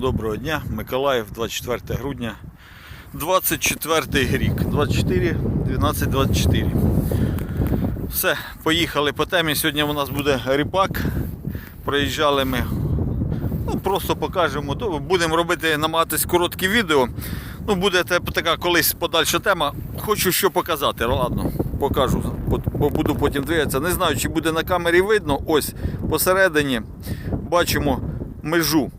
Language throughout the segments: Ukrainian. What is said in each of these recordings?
Доброго дня, Миколаїв, 24 грудня, 24 рік, 24, 12, 24. Все, поїхали по темі. Сьогодні у нас буде ріпак. Проїжджали ми. Ну, просто покажемо. То Будемо робити, намагатись короткі відео. Ну, буде така колись подальша тема. Хочу що показати. Ладно, покажу, бо- буду потім дивитися. Не знаю, чи буде на камері видно. Ось посередині бачимо межу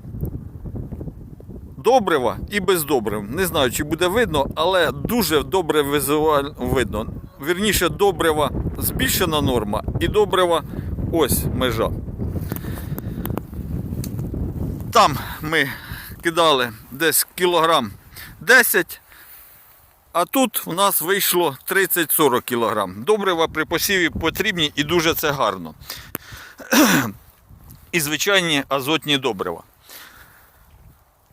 добрива і без добрив. Не знаю, чи буде видно, але дуже добре візуально видно. Вірніше, добрива збільшена норма і добрива ось межа. Там ми кидали десь кілограм 10, а тут у нас вийшло 30-40 кілограм. Добрива при посіві потрібні і дуже це гарно. І звичайні азотні добрива.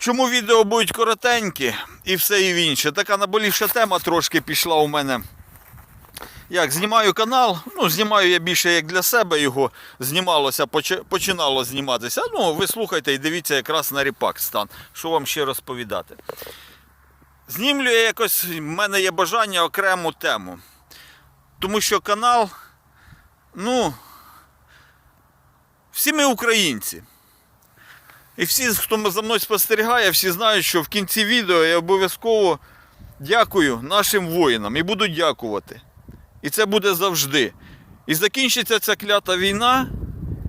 Чому відео будуть коротенькі і все і інше? Така наболівша тема трошки пішла у мене. Як знімаю канал, ну знімаю я більше як для себе його знімалося, починало зніматися. Ну, ви слухайте і дивіться якраз на ріпак стан. Що вам ще розповідати? Знімлю я якось, в мене є бажання окрему тему. Тому що канал, ну, всі ми українці. І всі, хто за мною спостерігає, всі знають, що в кінці відео я обов'язково дякую нашим воїнам і буду дякувати. І це буде завжди. І закінчиться ця клята війна,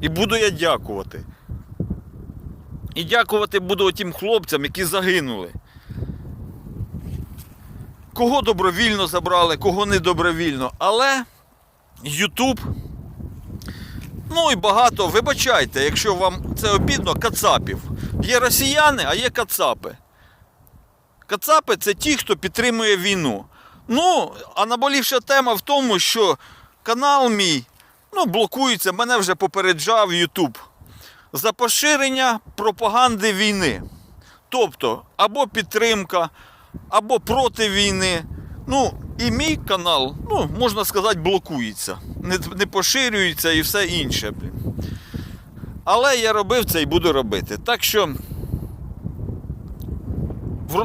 і буду я дякувати. І дякувати буду тим хлопцям, які загинули. Кого добровільно забрали, кого не добровільно. Але Ютуб Ну і багато, вибачайте, якщо вам це обідно, кацапів. Є росіяни, а є кацапи. Кацапи це ті, хто підтримує війну. Ну, а наболівша тема в тому, що канал мій ну, блокується, мене вже попереджав Ютуб за поширення пропаганди війни. Тобто, або підтримка, або проти війни. Ну, і мій канал, ну, можна сказати, блокується. Не, не поширюється і все інше. Але я робив це і буду робити. Так що,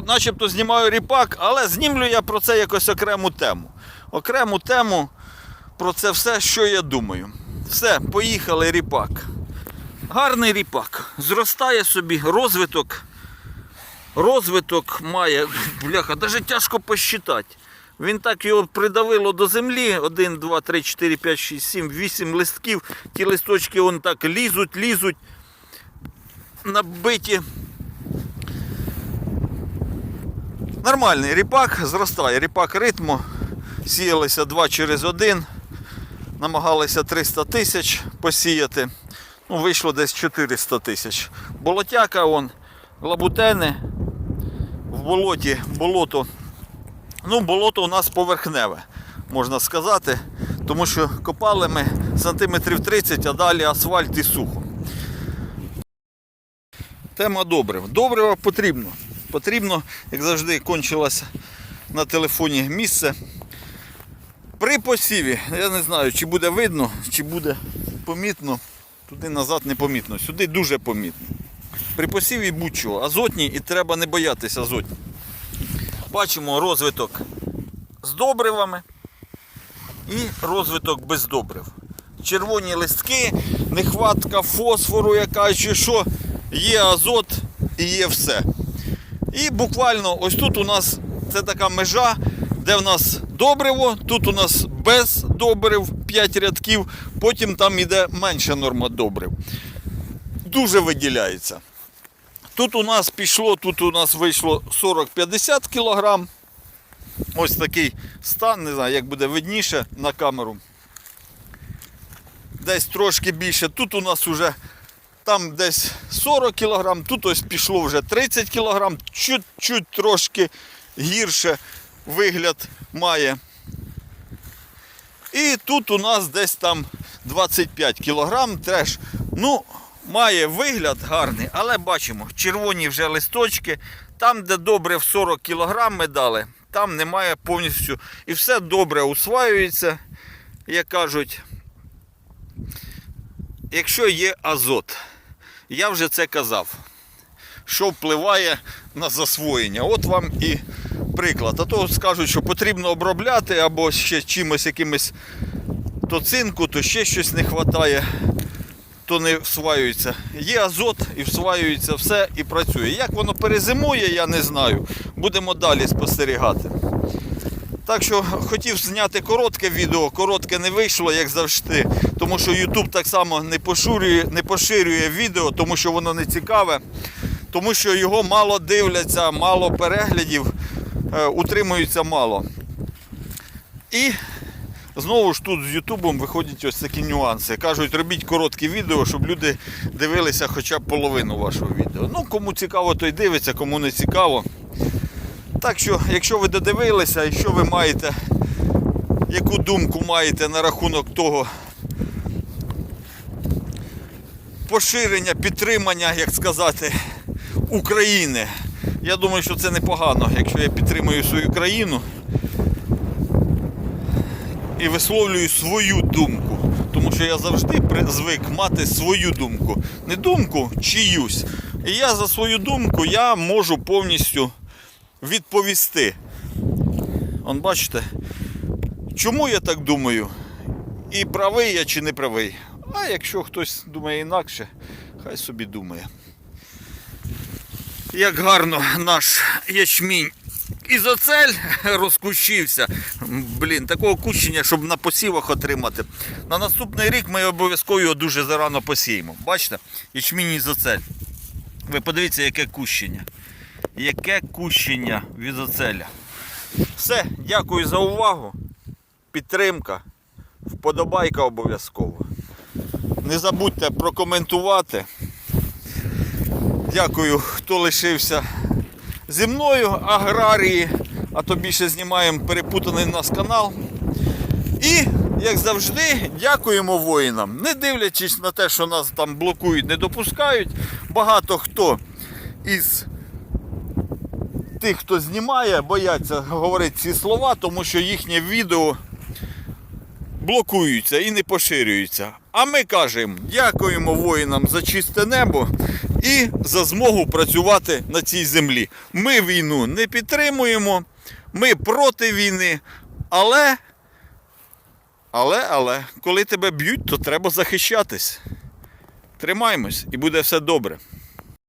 начебто знімаю ріпак, але знімлю я про це якось окрему тему. Окрему тему про це все, що я думаю. Все, поїхали ріпак. Гарний ріпак. Зростає собі розвиток. Розвиток має, бляха, навіть тяжко посчитати. Він так його придавило до землі. 1, 2, 3, 4, 5, 6, 7, 8 листків. Ті листочки вон так лізуть, лізуть, набиті. Нормальний ріпак зростає. Ріпак ритму. Сіялися 2 через 1. Намагалися 300 тисяч посіяти. Ну, вийшло десь 400 тисяч. Болотяка, он, лабутени. В болоті, болото Ну, болото у нас поверхневе, можна сказати, тому що копали ми сантиметрів 30, а далі асфальт і сухо. Тема добрив. Добрива потрібно. Потрібно, як завжди, кончилося на телефоні місце. При посіві, я не знаю, чи буде видно, чи буде помітно. Туди назад не помітно. Сюди дуже помітно. При посіві будь-чого. Азотні і треба не боятися азотні. Бачимо розвиток з добривами і розвиток без добрив. Червоні листки, нехватка фосфору, яка чи що, є азот і є все. І буквально ось тут у нас це така межа, де в нас добриво, тут у нас без добрив 5 рядків, потім там йде менша норма добрив. Дуже виділяється. Тут у нас пішло, тут у нас вийшло 40-50 кг. Ось такий стан, не знаю, як буде видніше на камеру. Десь трошки більше. Тут у нас вже там десь 40 кг, тут ось пішло вже 30 кг, чуть-чуть трошки гірше вигляд має. І тут у нас десь там 25 кг теж. Ну, має вигляд гарний, але бачимо, червоні вже листочки. Там, де добре в 40 кг ми дали, там немає повністю. І все добре усваюється, як кажуть. Якщо є азот, я вже це казав. що впливає на засвоєння. От вам і приклад. А то скажуть, що потрібно обробляти або ще чимось якимось то цинку, то ще щось не вистачає, то не всваюється. Є азот і всваюється все і працює. Як воно перезимує, я не знаю. Будемо далі спостерігати. Так що хотів зняти коротке відео, коротке не вийшло, як завжди, тому що YouTube так само не поширює, не поширює відео, тому що воно не цікаве, тому що його мало дивляться, мало переглядів, е, утримується мало. І знову ж тут з Ютубом виходять ось такі нюанси. Кажуть, робіть короткі відео, щоб люди дивилися хоча б половину вашого відео. Ну, кому цікаво, той дивиться, кому не цікаво. Так що, якщо ви додивилися і що ви маєте, яку думку маєте на рахунок того поширення, підтримання, як сказати, України. Я думаю, що це непогано, якщо я підтримую свою країну і висловлюю свою думку. Тому що я завжди звик мати свою думку. Не думку чиюсь. І я за свою думку я можу повністю відповісти. Он бачите, чому я так думаю? І правий я чи не правий. А якщо хтось думає інакше, хай собі думає. Як гарно наш ячмінь ізоцель розкущився. Блін, такого кущення, щоб на посівах отримати. На наступний рік ми обов'язково його дуже зарано посіємо. Бачите? Ячмінь ізоцель. Ви подивіться, яке кущення. Яке кущення від оцеля. Все, дякую за увагу. Підтримка. Вподобайка обов'язково. Не забудьте прокоментувати. Дякую, хто лишився зі мною, аграрії, а то більше знімаємо перепутаний нас канал. І, як завжди, дякуємо воїнам. Не дивлячись на те, що нас там блокують, не допускають. Багато хто із тих, хто знімає, бояться говорити ці слова, тому що їхнє відео блокуються і не поширюються. А ми кажемо, дякуємо воїнам за чисте небо і за змогу працювати на цій землі. Ми війну не підтримуємо, ми проти війни, але, але, але, коли тебе б'ють, то треба захищатись. Тримаймось і буде все добре.